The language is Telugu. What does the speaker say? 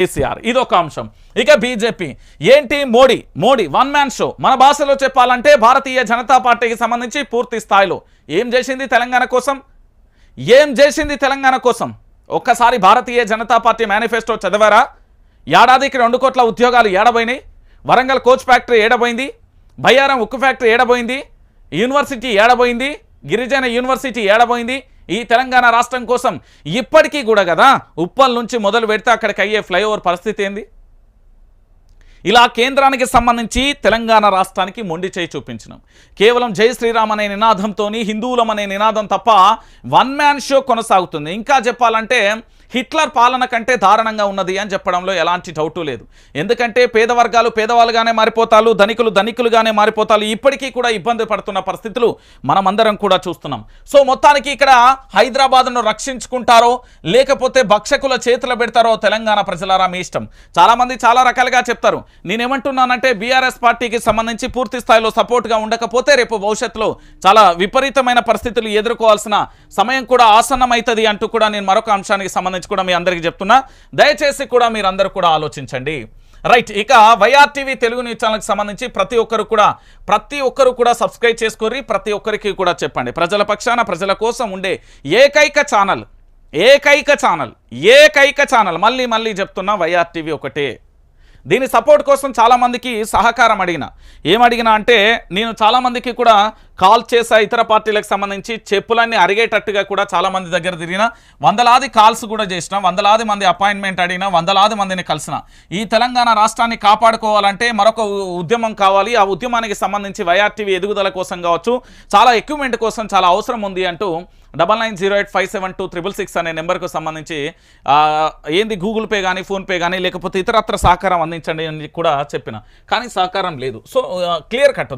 కేసీఆర్. ఇదొక అంశం. ఇక బీజేపీ. ఏంటి Modi? Modi one man show. మన భాషలో చెప్పాలంటే భారతీయ జనతా పార్టీకి సంబంధించి పూర్తి స్థాయిలో. ఏం చేసింది తెలంగాణ కోసం? ఏం చేసింది తెలంగాణ కోసం? ఒక్కసారి భారతీయ జనతా పార్టీ మేనిఫెస్టో చదివారా? ఏడాదికి రెండు కోట్ల ఉద్యోగాలు ఏడబోయినాయి. వరంగల్ కోచ్ ఫ్యాక్టరీ ఏడబోయింది. బయ్యారం ఉక్కు ఫ్యాక్టరీ ఏడబోయింది. యూనివర్సిటీ ఏడబోయింది. గిరిజన యూనివర్సిటీ ఏడబోయింది. ఈ తెలంగాణ రాష్ట్రం కోసం ఇప్పటికీ కూడా కదా ఉప్పల్ నుంచి మొదలు పెడితే అక్కడికి అయ్యే ఫ్లైఓవర్ పరిస్థితి ఏంది? ఇలా కేంద్రానికి సంబంధించి తెలంగాణ రాష్ట్రానికి మొండి చేయి చూపించినాం. కేవలం జై శ్రీరామ్ అనే నినాదంతో హిందువులం అనే నినాదం తప్ప వన్ మ్యాన్ షో కొనసాగుతుంది. ఇంకా చెప్పాలంటే హిట్లర్ పాలన కంటే దారుణంగా ఉన్నది అని చెప్పడంలో ఎలాంటి డౌటు లేదు. ఎందుకంటే పేద వర్గాలు పేదవాళ్ళుగానే మారిపోతారు ధనికులు ధనికులుగానే మారిపోతారు. ఇప్పటికీ కూడా ఇబ్బంది పడుతున్న పరిస్థితులు మనమందరం కూడా చూస్తున్నాం. సో మొత్తానికి ఇక్కడ హైదరాబాద్ను రక్షించుకుంటారో లేకపోతే భక్షకుల చేతులు పెడతారో తెలంగాణ ప్రజలారా మీ ఇష్టం. చాలామంది చాలా రకాలుగా చెప్తారు. నేనేమంటున్నానంటే బీఆర్ఎస్ పార్టీకి సంబంధించి పూర్తి స్థాయిలో సపోర్ట్గా ఉండకపోతే రేపు భవిష్యత్తులో చాలా విపరీతమైన పరిస్థితులు ఎదుర్కోవాల్సిన సమయం కూడా ఆసన్నమవుతుంది అంటూ కూడా నేను మరొక అంశానికి సంబంధించి కూడా మీ అందరికీ చెప్తున్నా. దయచేసి కూడా మీరందరూ కూడా ఆలోచించండి. రైట్ ఇక వైఆర్ టీవీ తెలుగు న్యూస్ ఛానల్కి సంబంధించి ప్రతి ఒక్కరు కూడా ప్రతి ఒక్కరు కూడా సబ్స్క్రైబ్ చేసుకోరి ప్రతి ఒక్కరికి కూడా చెప్పండి. ప్రజల పక్షాన ప్రజల కోసం ఉండే ఏకైక ఛానల్ ఏకైక ఛానల్ ఏకైక ఛానల్ మళ్ళీ మళ్ళీ చెప్తున్నా వైఆర్ టీవీ ఒకటే. దీని సపోర్ట్ కోసం చాలామందికి సహకారం అడిగిన. ఏమడిగినా అంటే నేను చాలామందికి కూడా కాల్ చేసా ఇతర పార్టీలకు సంబంధించి చెప్పులన్నీ అరిగేటట్టుగా కూడా చాలామంది దగ్గర తిరిగిన వందలాది కాల్స్ కూడా చేసిన వందలాది మంది అపాయింట్మెంట్ అడిగిన వందలాది మందిని కలిసిన. ఈ తెలంగాణ రాష్ట్రాన్ని కాపాడుకోవాలంటే మరొక ఉద్యమం కావాలి. ఆ ఉద్యమానికి సంబంధించి వైఆర్టీవీ ఎదుగుదల కోసం కావచ్చు చాలా ఎక్విప్మెంట్ కోసం చాలా అవసరం ఉంది అంటూ double nine zero eight five seven two triple six అనే నెంబర్కు సంబంధించి ఏంది గూగుల్ పే కానీ ఫోన్పే కానీ లేకపోతే ఇతరత్ర సహకారం అందించండి అని కూడా చెప్పిన. కానీ సహకారం లేదు. So clear cut